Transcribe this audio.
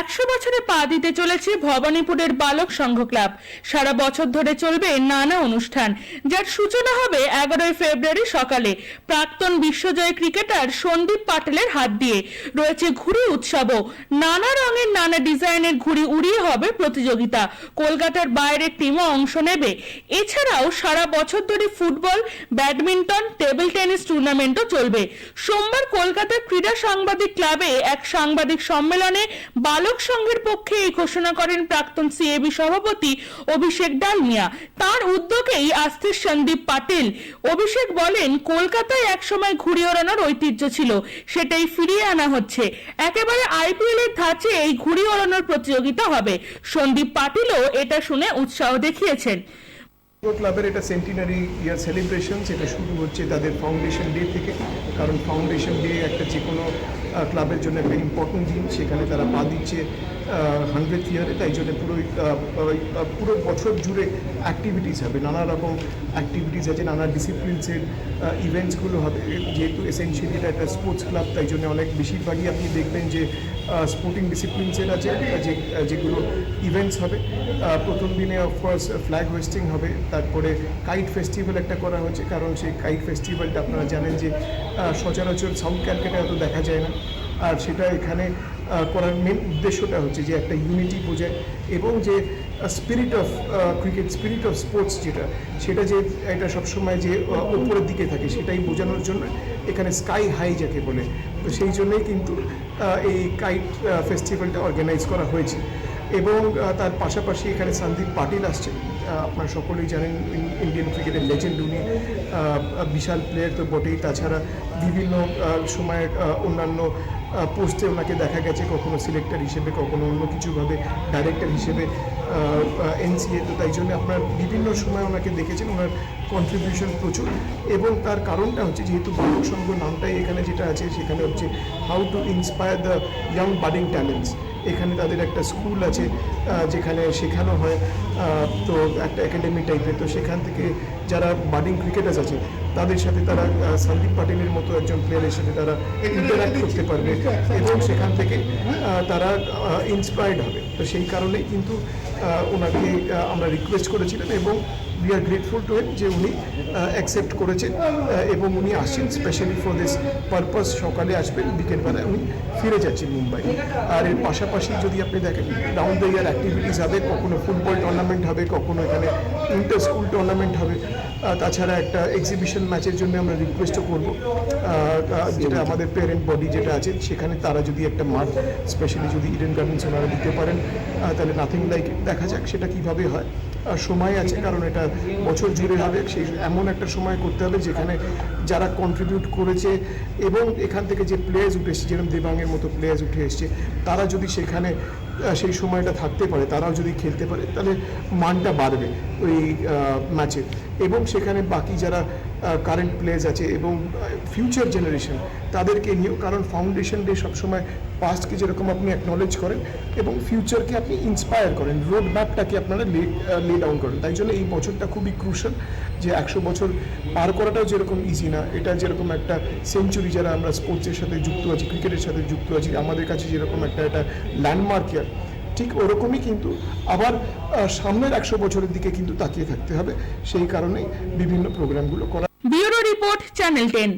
একশো বছরে পা দিতে চলেছে ভবানীপুরের বালক সংঘ ক্লাব। সারা বছর ধরে চলবে নানা অনুষ্ঠান, যার সূচনা হবে এগারোই ফেব্রুয়ারি সকালে। প্রাক্তন বিশ্বজয় ক্রিকেটার সন্দীপ পাটেলের হাত দিয়ে। রয়েছে ঘুড়ি উৎসবও। নানা রঙের নানা ডিজাইনের ঘুড়ি উড়িয়ে হবে প্রতিযোগিতা। কলকাতার বাইরের টিমও অংশ নেবে। এছাড়াও সারা বছর ধরে ফুটবল, ব্যাডমিন্টন, টেবিল টেনিস টুর্নামেন্টও চলবে। সোমবার কলকাতার ক্রীড়া সাংবাদিক ক্লাবে এক সাংবাদিক সম্মেলনে বালক সংঘের পক্ষে এই ঘোষণা করেন প্রাক্তন সিএবি সভাপতি অভিষেক ডালমিয়া। তার উদ্যোগেই আসছে সন্দীপ পাটিল। অভিষেক বলেন, কলকাতায় একসময় ঘুড়ি ওড়ানোর ঐতিহ্য ছিল, সেটাই ফিরিয়ে আনা হচ্ছে। একেবারে আইপিএল এর ধাঁচে এই ঘুড়ি ওড়ানোর প্রতিযোগিতা হবে। সন্দীপ পাটিলও এটা শুনে উৎসাহ দেখিয়েছেন। ক্লাবের এটা সেন্টিনারি ইয়ার সেলিব্রেশন সেটা শুরু হচ্ছে তাদের ফাউন্ডেশন ডে থেকে। কারণ ফাউন্ডেশন ডে একটা যে কোনো ক্লাবের জন্য একটা ইম্পর্টেন্ট দিন। সেখানে তারা পা দিচ্ছে হান্ড্রেড ইয়ারে তাই জন্য পুরো পুরো বছর জুড়ে অ্যাক্টিভিটিস হবে। নানা রকম অ্যাক্টিভিটিস আছে, নানা ডিসিপ্লিনসের ইভেন্টসগুলো হবে। যেহেতু এসেন্সিয়ালি এটা একটা স্পোর্টস ক্লাব তাই জন্য অনেক বেশিরভাগই আপনি দেখবেন যে স্পোর্টিং ডিসিপ্লিন ডিসিপ্লিনসের আছে যে যেগুলো ইভেন্টস হবে। প্রথম দিনে অফকোর্স ফ্ল্যাগ হোয়েস্টিং হবে, তারপরে কাইট ফেস্টিভ্যাল একটা করা হয়েছে, কারণ সেই কাইট ফেস্টিভ্যালটা আপনারা জানেন যে সচরাচর সাউথ ক্যালকাটা অত দেখা যায় না। আর সেটা এখানে করার মেন উদ্দেশ্যটা হচ্ছে যে একটা ইউনিটি বোঝায় এবং যে spirit of cricket spirit of sports যেটা, সেটা যে এটা সবসময় যে উপরের দিকে থাকে সেটাই বোঝানোর জন্য এখানে স্কাই হাই যাকে বলে। তো সেই জন্যই কিন্তু এই কাইট ফেস্টিভ্যালটা অর্গানাইজ করা হয়েছে। এবং তার পাশাপাশি এখানে সন্দীপ পাটিল আসছে আপনারা সকলেই জানেন ইন্ডিয়ান ক্রিকেটের লেজেন্ড উনি। বিশাল প্লেয়ার তো বটেই। তাছাড়া বিভিন্ন সময়ের অন্যান্য পোস্টে ওনাকে দেখা গেছে, কখনো সিলেক্টর হিসেবে, কখনো অন্য কিছুভাবে ডাইরেক্টর হিসেবে এনসিএ তো। তাই জন্য আপনার বিভিন্ন সময় ওনাকে দেখেছেন, ওনার কন্ট্রিবিউশন প্রচুর। এবং তার কারণটা হচ্ছে, যেহেতু বালক সংঘ নামটাই এখানে যেটা আছে, সেখানে হচ্ছে how to inspire the young budding talents এখানে তাদের একটা স্কুল আছে যেখানে শেখানো হয় তো একটা একাডেমি টাইপের তো সেখান থেকে যারা বাডিং ক্রিকেটার্স আছে তাদের সাথে তারা সন্দীপ পাটিলের মতো একজন প্লেয়ারের সাথে তারা ইন্টারাক্ট করতে পারবে। এবং সেখান থেকে তারা ইন্সপায়ার্ড হবে। তো সেই কারণেই কিন্তু ওনাকে আমরা রিকোয়েস্ট করেছিলাম এবং we are grateful to him যে উনি অ্যাকসেপ্ট করেছেন এবং উনি আসছেন স্পেশালি ফর দিস পারপাস সকালে আসবেন, বিকেলবেলায় উনি ফিরে যাচ্ছেন মুম্বাই। আর এর পাশাপাশি যদি আপনি দেখেন ডাউন দ্য ইয়ার অ্যাক্টিভিটিস হবে, কখনো ফুটবল টুর্নামেন্ট হবে, কখনো এখানে ইন্টার স্কুল টুর্নামেন্ট হবে। তাছাড়া একটা এক্সিবিশন ম্যাচের জন্য আমরা রিকোয়েস্টও করব। যেটা আমাদের প্যারেন্ট বডি যেটা আছে, সেখানে তারা যদি একটা মাঠ স্পেশালি যদি ইডেন গার্ডেন্স ওনারা দিতে পারেন তাহলে নাথিং লাইক দেখা যাক সেটা কীভাবে হয়। সময় আছে, কারণ এটা বছর জুড়ে হবে, সেই এমন একটা সময় করতে হবে যেখানে যারা কন্ট্রিবিউট করেছে এবং এখান থেকে যে প্লেয়ার্স উঠে এসছে, যেরকম দেবাঙ্গের মতো প্লেয়ার্স উঠে এসছে, তারা যদি সেখানে সেই সময়টা থাকতে পারে, তারাও যদি খেলতে পারে, তাহলে মানটা বাড়বে ওই ম্যাচে এবং সেখানে বাকি যারা কারেন্ট প্লেস আছে এবং ফিউচার জেনারেশন তাদেরকে নিয়েও, কারণ ফাউন্ডেশন ডে সবসময় পাস্টকে যেরকম আপনি অ্যাকনোলেজ করেন এবং ফিউচারকে আপনি ইন্সপায়ার করেন রোড ম্যাপটাকে আপনারা লে লে ডাউন করেন। তাই জন্য এই বছরটা খুবই ক্রুশাল যে একশো বছর পার করাটাও যেরকম ইজি না, এটা যেরকম একটা সেঞ্চুরি যারা আমরা স্পোর্টসের সাথে যুক্ত আছি ক্রিকেটের সাথে যুক্ত আছি, আমাদের কাছে যেরকম একটা একটা ল্যান্ডমার্ক ইয়ার ঠিক ওরকমই কিন্তু আবার সামনের একশো বছরের দিকে কিন্তু তাকিয়ে থাকতে হবে। সেই কারণেই বিভিন্ন প্রোগ্রামগুলো করা চ্যানেল টেন